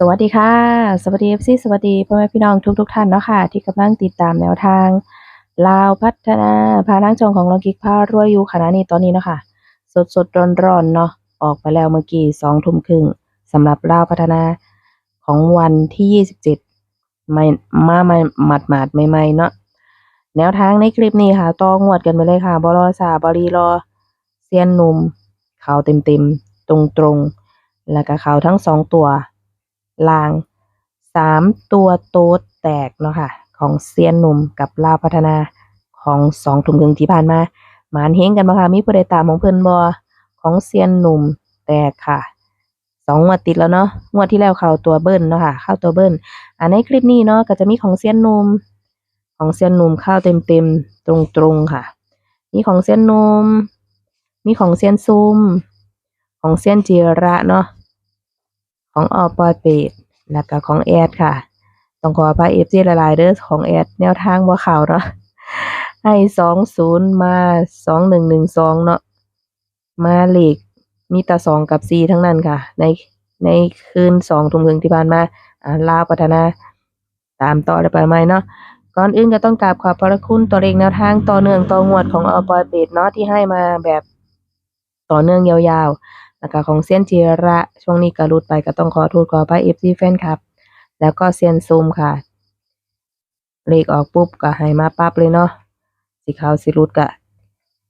สวัสดีค่ะ สวัสดี FC สวัสดีพ่อแม่พี่น้องทุกๆท่านเนาะค่ะ ที่กำลังติดตามแนวทาง ลาวพัฒนาพาทางช่องของเรากิกพารวยอยู่ขณะนี้ตอนนี้เนาะค่ะ สดๆร้อนๆเนาะออกไปแล้วเมื่อกี้2ทุ่มครึ่งสำหรับลาวพัฒนาของวันที่27ไม่มาใหม่หมาดๆใหม่ๆเนาะแนวทางในคลิปนี้ค่ะต่องวดกันไปเลยค่ะบ่รอช้าบ่รีรอเซียนหนุ่มเข้าเต็มๆตรงๆแล้วก็เข้าทั้งสองตัว ลางสามตัวโต๊ดแตกเนาะค่ะ ของเซียนหนุ่มกับลาวพัฒนาของสองทุ่มครึ่งที่ผ่านมา หมานเฮงกันบ่ค่ะ มีผู้ใดตามของเพิ่นบ่ของเซียนหนุ่มแตกค่ะสองงวดติดแล้วเนาะงวดที่แล้วเข้าตัวเบิ้ลเนาะค่ะ เข้าตัวเบิ้ลอันในคลิปนี้เนาะก็จะมีของเซียนหนุ่มของเซียนหนุ่มเข้าเต็มๆตรงๆค่ะ มีของเซียนหนุ่มมีของเซียนซุ่มของเซียนจิระเนาะ ของออปอยเปดแล้วก็ของแอดค่ะ ต้องขออภัยเอฟซีหลายเด้อของแอดแนวทางบ่เข้าเนาะให้สองศูนย์มาสองหนึ่งหนึ่งสองเนาะมาเลขมีแต่สองกับสี่ทั้งนั้นค่ะ ในในคืนสองทุ่มครึ่งที่ผ่านมาอ่าลาวพัฒนา ตามต่อได้ไปไหมเนาะก่อนอื่นก็ต้องกราบขอบพระคุณตัวเลขแนวทางต่อเนื่องต่องวดของออปอยเปดเนาะที่ให้มาแบบต่อเนื่องยาวๆ แล้วก็ของเซียนจิระช่วงนี้ก็หลุดไปก็ต้องขอโทษขออภัย FC แฟนคลับ แล้วก็เซียนซูมค่ะเลขออกปุ๊บก็ให้มาปั๊บเลยเนาะสิเขาวสิหลุดก็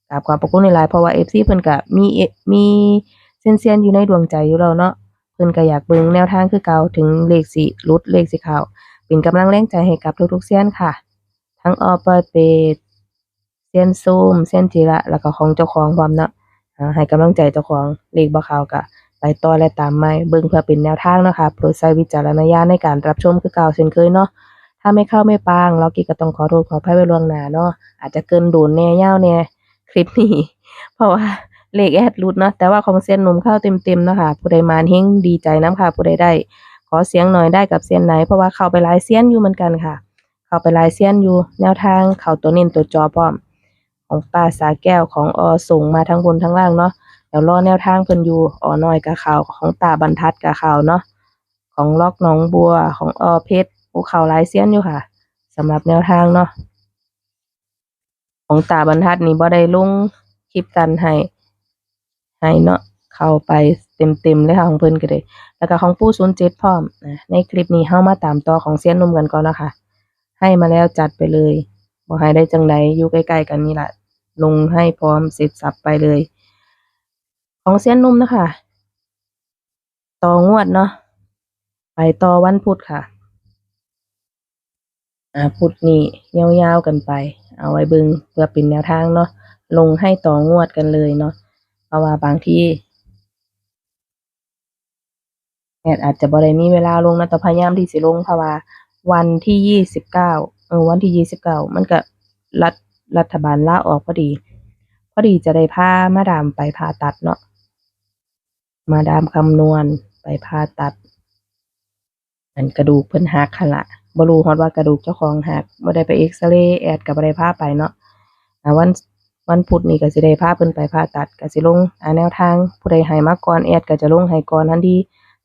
กราบขอบพระคุณหลายเพราะว่า FC เพิ่นก็มีมีเอมีเซียนอยู่ในดวงใจอยู่แล้วเนาะเพิ่นก็อยากเบิ่งแนวทางคือเก่าถึงเลขสิหลุดเลขสิเข้าเป็นกำลังแรงใจให้กับทุกๆเซียนค่ะ ทั้งออปอยเป็ดเซียนซูมเซียนจิระแล้วก็ของเจ้าของพร้อมเนาะ ให้กำลังใจเจ้าของเลขบ่ข้าก็ไปต่อและตามใหม่เบิ่งเพื่อเป็นแนวทางนะคะโปรดใช้วิจารณญาณในการรับชมคือเก่าเช่นเคยเนาะถ้าไม่เข้าไม่ปางเรากิก็ต้องขอโทษขออภัยไว้ล่วงหน้าเนาะอาจจะเกินโดนแน่ยาวแน่คลิปนี้เพราะว่าเลขแอดหลุดเนาะแต่ว่าของเซียนหนุ่มเข้าเต็มๆนะคะผู้ใดมาเฮงดีใจนํค่ะผู้ใดได้ ขอเสียงหน่อยได้กับเซียนไหน เพราะว่าเข้าไปหลายเซียนอยู่เหมือนกันค่ะ เข้าไปหลายเซียนอยู่แนวทางเข้าตัวเน้นตัวจอพร้อม ของป้าสาแก้วของอส่งมาทั้งบนทั้งล่างเนาะเดี๋ยวรอแนวทางเพิ่นอยู่ออน้อยกะข่าวของตาบรรทัดกะข่าวเนาะของล็อกหนองบัวของอเพชรภูเขาลายเสี้ยนอยู่ค่ะสำหรับแนวทางเนาะของตาบรรทัดนี่บ่ได้ลงคลิปกันให้ให้เนาะเข้าไปเต็มๆเลยค่ะของเพิ่นก็ได้แล้วก็ของปู่07พร้อมนะในคลิปนี้เฮามาตามต่อของเซียนนุ่มกันก่อนนะคะให้มาแล้วจัดไปเลย บ่ให้ได้จังใดอยู่ใกล้ๆกันนี่แหละลงให้พร้อมเสร็จสับไปเลย ของเซียนนุ่มนะคะ ต่องวดเนาะไปต่อวันพุธค่ะ อ่าพุธนี้ยาวๆกันไป เอาไว้เบิ่งเพื่อเป็นแนวทางเนาะลงให้ต่องวดกันเลยเนาะเพราะว่าบางที่แอดอาจจะบ่ได้มีเวลาลงนะแต่พยายามที่สิลงเพราะว่าวันที่ยี่สิบเก้า วันที่ยี่สิบเก้ามันก็รัฐรัฐบาลลาออกพอดี พอดีจะได้พามาดามไปผ่าตัดเนาะมาดามคำนวณไปผ่าตัดอันกระดูกเพิ่นหักหั่นล่ะบรูฮอดว่ากระดูกเจ้าของหักบ่ได้ไปเอ็กซเรย์แอดก็บ่ได้พาไปเนาะวันวันพุธนี้ก็สิได้พาเพิ่นไปผ่าตัดก็สิลงแนวทางผู้ใดให้มาก่อนแอดก็จะลงให้ก่อนทันที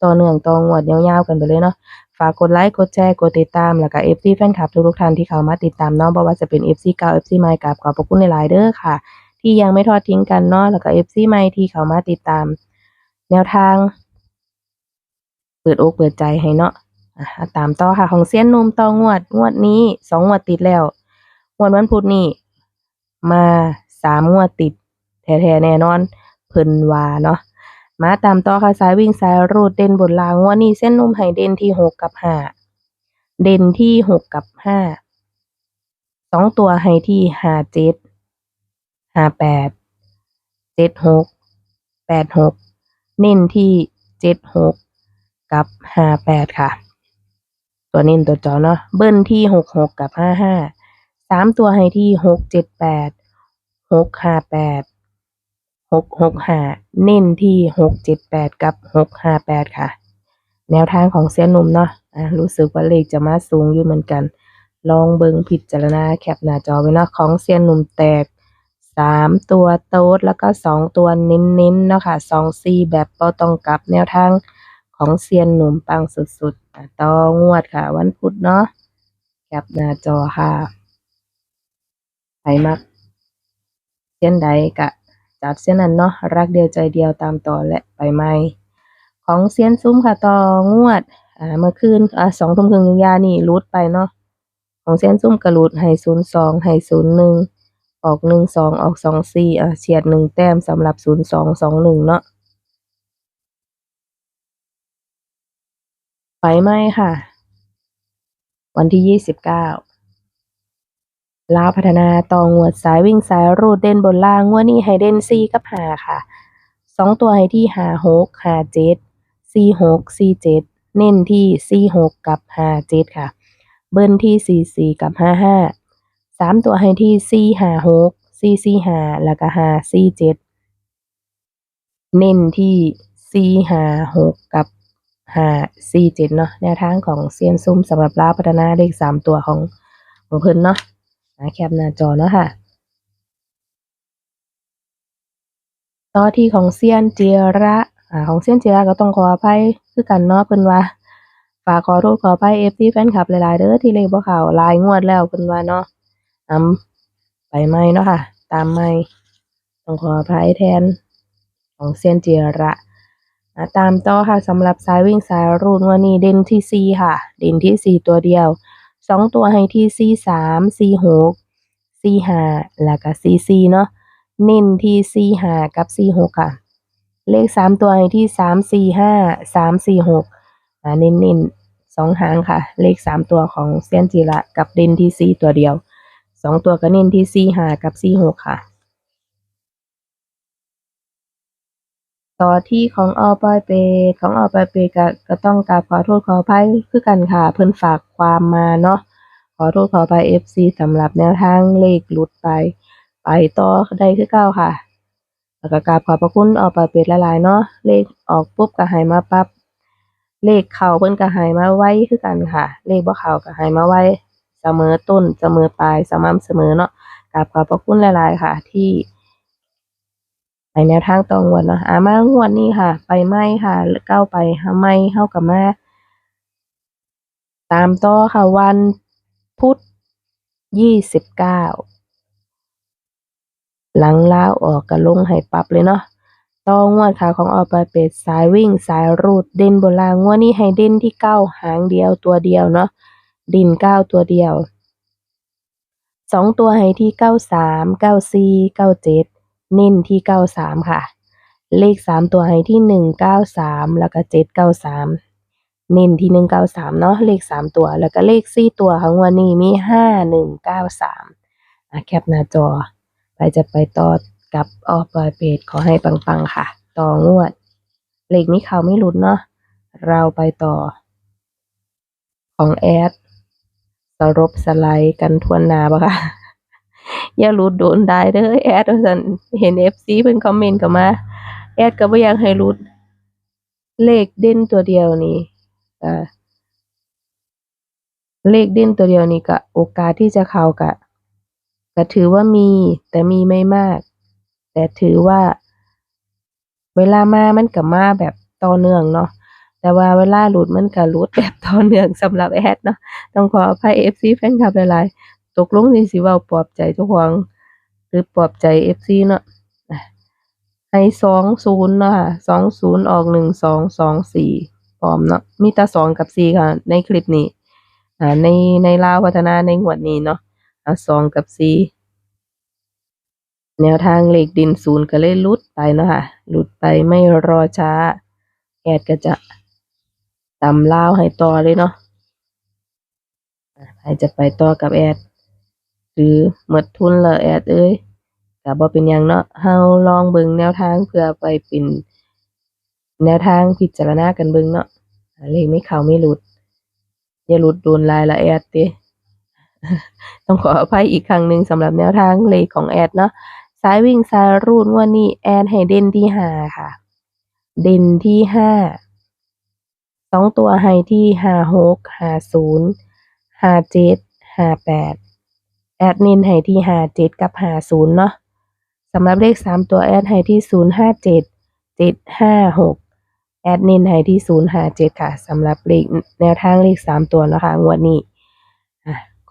ต่อเนื่องต่องวดยาวๆกันไปเลยเนาะฝากกดไลค์กดแชร์กดติดตามแล้วก็ FC แฟนคลับทุกๆท่านที่เข้ามาติดตามเนาะบ่ว่าจะเป็น FC เก่า FC ใหม่กับขอบพระคุณในหลายเด้อค่ะ ที่ยังไม่ทอดทิ้งกันเนาะแล้วก็ FC ใหม่ที่เข้ามาติดตาม แนวทาง เปิดอกเปิดใจให้เนาะตามต่อค่ะของเซียนนุ่มต่องวดงวดนี้สองงวดติดแล้วงวดวันพุธนี้มาสามงวดติดแท้ๆแน่นอนเพิ่นว่าเนาะ มาตามต่อค่ะสายวิ่งสายรูดเด่นบนรางงวดนี้เส้นนุ่มให้เด่นที่หกกับห้าเด่นที่หกกับห้าสองตัวให้ที่ห้าเจ็ดห้าแปดเจ็ดหกแปดหกเน้นที่เจ็ดหกกับห้าแปดค่ะ ตัวเน้นตัวจอเนาะเบิ้ลที่หกหกกับห้าห้าสามตัวให้ที่หกเจ็ดแปดหกห้าแปด หกหกห้าเน้นที่หกเจ็ดแปดกับหกห้าแปดค่ะ แนวทางของเสียหนุ่มเนาะอะรู้สึกว่าเลขจะมาสูงอยู่เหมือนกัน ลองเบิงพิจารณาแคปหน้าจอไว้เนาะของเซียนหนุ่มแตกสามตัวโต๊ดแล้วก็สองตัวเน้นๆเนาะค่ะสองซีแบบบ่ต้องกลับแนวทางของเซียนหนุ่มปังสุดๆต่องวดค่ะ วันพุธเนาะแคปหน้าจอค่ะใครมักเส้นใดกะ จัดเส้นนั้นเนาะรักเดียวใจเดียวตามต่อและไปใหม่ของเซียนซุ้มค่ะต่องวดอ่าเมื่อคืนอ่าสองทุ่มครึ่งยานี่รูดไปเนาะของเซียนซุ้มกระรูดให้ศูนย์สองให้ศูนย์หนึ่งออกหนึ่งสองออกสองสี่อ่าเฉียดหนึ่งแต้มสำหรับศูนย์สองสองหนึ่งเนาะไฟไหม้ค่ะ วันที่ยี่สิบเก้า ลาวพัฒนาต่องวดสายวิ่งสายรูดเด่นบนล่างงวดนี้ให้เด่นสี่กับหาค่ะสองตัวให้ที่หาหกหาเจ็ดสี่หกสี่เจ็ดเน้นที่สี่หกกับหาเจ็ดค่ะ เบิ้ลที่สี่สี่กับห้าห้าสามตัวให้ที่สี่หาหกสี่สี่หาแล้วก็หาสี่เจ็ดเน้นที่สี่หาหกกับหาสี่เจ็ดเนาะแนวทางของเซียนซุ่มสำหรับลาวพัฒนาเลขสามตัวของของเพิ่นเนาะ แคปหน้าจอเนาะค่ะ ต่อที่ของเซียนเจียระอ่าของเซียนเจียระก็ต้องขออภัยคือกันเนาะเพิ่นว่าฝากขอโทษขออภัย FC แฟนคลับหลายๆเด้อที่เลขบ่เข้าหลายงวดแล้วเพิ่นว่าเนาะนไปใหม่เนาะค่ะ ตามใหม่ต้องขออภัยแทนของเซียนเจียระตามต่อค่ะสำหรับสายวิ่งสายรูดวันนี้เด่นที่สี่ค่ะ เด่นที่สี่ตัวเดียว สองตัวให้ที่สี่สามสี่หกสี่ห้าแล้วก็สี่สี่เนาะเน้นที่สี่ห้ากับสี่หกค่ะ เลขสามตัวให้ที่สามสี่ห้าสามสี่หกอ่าเน้นเน้นสองหางค่ะ เลขสามตัวของเซียนจิระกับเด่นที่สี่ตัวเดียวสองตัวก็เน้นที่สี่ห้ากับสี่หกค่ะ ต่อที่ของออปอยเปของออปอยเปก็ก็ต้องกราบขอโทษขออภัยคือกันค่ะ เพิ่นฝากความมาเนาะขอโทษขออภัย FC สำหรับแนวทางเลขหลุดไป ไปต่อได้คือเก่าค่ะแล้วก็กราบขอบพระคุณออกไปเป็ดหลายเนาะเลขออกปุ๊บก็ให้มาปั๊บเลขเข้าเพิ่นก็ให้มาไว้คือกันค่ะ เลขบ่เข้าก็ให้มาไว้เสมอต้นเสมอปลายสม่ำเสมอเนาะกราบขอบพระคุณหลาย ๆ ค่ะ ที่ ให้แนวทางต่องวดเนาะอามางวดนี้ค่ะ ไปใหม่ค่ะก้าไปหาใหม่เฮาก็มา ตามต่อค่ะวันพุธยี่สิบเก้าหลังลาออกก็ลงให้ปรับเลยเนาะต่องวดค่ะของออปาเป็ดสายวิ่งสายรูดเด่นโบนล่างงวดนี้ให้เด่นที่เก้าหางเดียวตัวเดียวเนาะดินเก้าตัวเดียวสองตัวให้ที่เก้าสามเก้าสี่เก้าเจ็ด เน้นที่เก้าสามค่ะ เลขสามตัวให้ที่หนึ่งเก้าสามแล้วก็เจ็ดเก้าสามเน้นที่หนึ่งเก้าสามเนาะเลขสามตัว แล้วก็เลขสี่ตัวของวันนี้มีห้าหนึ่งเก้าสามอะแคปหน้าจอ ไปจะไปต่อกับออปอยเพจขอให้ปังๆค่ะ ต่องวด เลขนี้เขาไม่หลุดเนาะเราไปต่อ ของแอดสรบสไลด์กันทวนนาปะค่ะ อย่าหลุดโดนได้เด้อแอดว่าซั่นเห็น FC เพิ่นคอมเมนต์เข้ามา แอดก็บ่อยากให้หลุด เลขเด่นตัวเดียวนี่อ่าเลขเด่นตัวเดียวนี่ก็โอกาสที่จะเข้าก็ก็ถือว่ามีแต่มีไม่มาก แต่ถือว่า เวลามามันก็มาแบบต่อเนื่องเนาะแต่ว่าเวลาหลุดมันก็หลุดแบบต่อเนื่องสำหรับแอดเนาะต้องขออภัย FC แฟนคลับหลายๆ ตกลงนี่สิว้าปลอบใจเจ้าของหรือปลอบใจ FC เนาะอะให้20เนาะค่ะ20ออก1224พร้องสี่ปลอมเนาะมีแต่2กับ4ค่ะ ในคลิปนี้ อ่า ในในลาวพัฒนาในงวดนี้เนาะอ่า2กับ4แนวทางเหลขดินศูนย์ก็เลยลุดไปเนาะค่ะลุดไปไม่รอช้า แอดก็จะตำลาวให้ต่อเลยเนาะใครจะไปต่อกับแอด รือหมดทุนแล้วแอดเอ้ยก็บ่เป็นหยังเนาะเฮาลองเบิ่งแนวทางเพื่อไปเป็นแนวทางพิจารณากันเบิ่งเนาะเลขไม่เข้าไม่หลุด อย่าหลุดโดนลายละแอดติต้องขออภัยอีกครั้งหนึ่งสำหรับแนวทางเลขของแอดเนาะสายวิ่งสายรูดงวดนี้แอนให้เด่นที่ห้าค่ะ เด่นที่ห้าสองตัวให้ที่ห้าหกห้าศูนย์ห้าเจ็ดห้าแปด แอดนินให้ที่หาเจ็ดกับหาศูนย์เนาะสำหรับเลขสามตัวแอดให้ที่ศูนย์ห้าเจ็ดเจ็ดห้าหกแอดน้นให้ที่057ค่ะสำหรับเลขแนวทางเลข3ตัวเนาะคะงวดนี้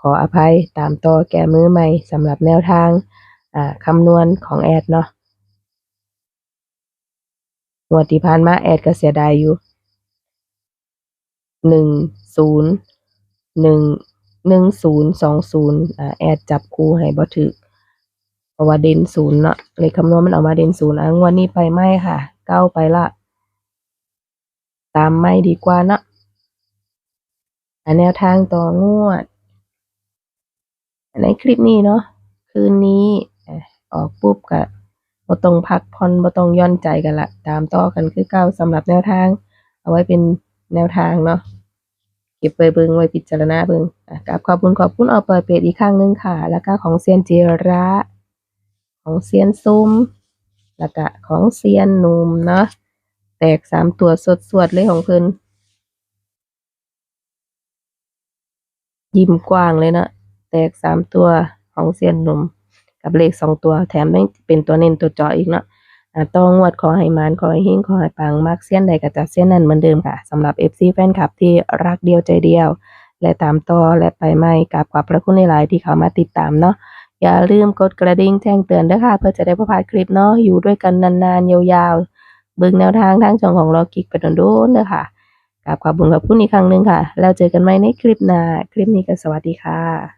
ขออภัยตามต่อแก้มือใหม่สำหรับแนวทางคำนวณของแอดเนาะงวดที่ผ่านมาแอดก็เสียดายอยู่หนึ่งศูนย์หนึ่ง หนึ่งศูนย์สองศูนย์อ่าแอดจับคู่ให้บ่ถึกเพราะว่าเด่นศูนย์เนาะเลขคำนวณมันออกมาเด่นศูนย์อะงวดนี้ไปไม่ค่ะ เก้าไปละ ตามไม่ดีกว่าเนาะอันแนวทางต่องวดในคลิปนี้เนาะคืนนี้ออกปุ๊บก็บ่ต้องพักผ่อนบ่ต้องย่อนใจกันละตามต่อกันคือเก่าสำหรับแนวทาง เอาไว้เป็นแนวทางเนาะ เก็บไปเบิ่งไว้พิจารณาเบิ่งกราบขอบคุณขอบคุณเอาเปิดเพจอีกครั้งหนึ่งค่ะ แล้วก็ของเซียนเจระ ของเซียนซุ้ม แล้วก็ของเซียนนุ่มเนาะ แตกสามตัวสดๆเลยของเพิ่นยิ้มกว้างเลยเนาะแตกสามตัวของเซียนนุ่ม กับเลขสองตัว แถมยังเป็นตัวเน้นตัวเจาะอีกเนาะ ต่องวดขอให้มานขอให้เฮงขอให้ปังมักเซียนใดก็จัดเซียนนั้นเหมือนเดิมค่ะสำหรับ FC แฟนคลับที่รักเดียวใจเดียว และตามต่อและไปไม่กับขอบพระคุณในหลายที่เขามาติดตามเนาะอย่าลืมกดกระดิ่งแจ้งเตือนด้วยค่ะ เพื่อจะได้บ่พลาดคลิปเนาะอยู่ด้วยกันนานๆ ยาวๆบิ่งแนวทางทางช่องของเรากิกไปโดนๆเด้อค่ะกับขอบคุณขอบคุณอีกครั้งหนึ่งค่ะ แล้วเจอกันใหม่ในคลิปหน้าคลิปนี้ก็สวัสดีค่ะ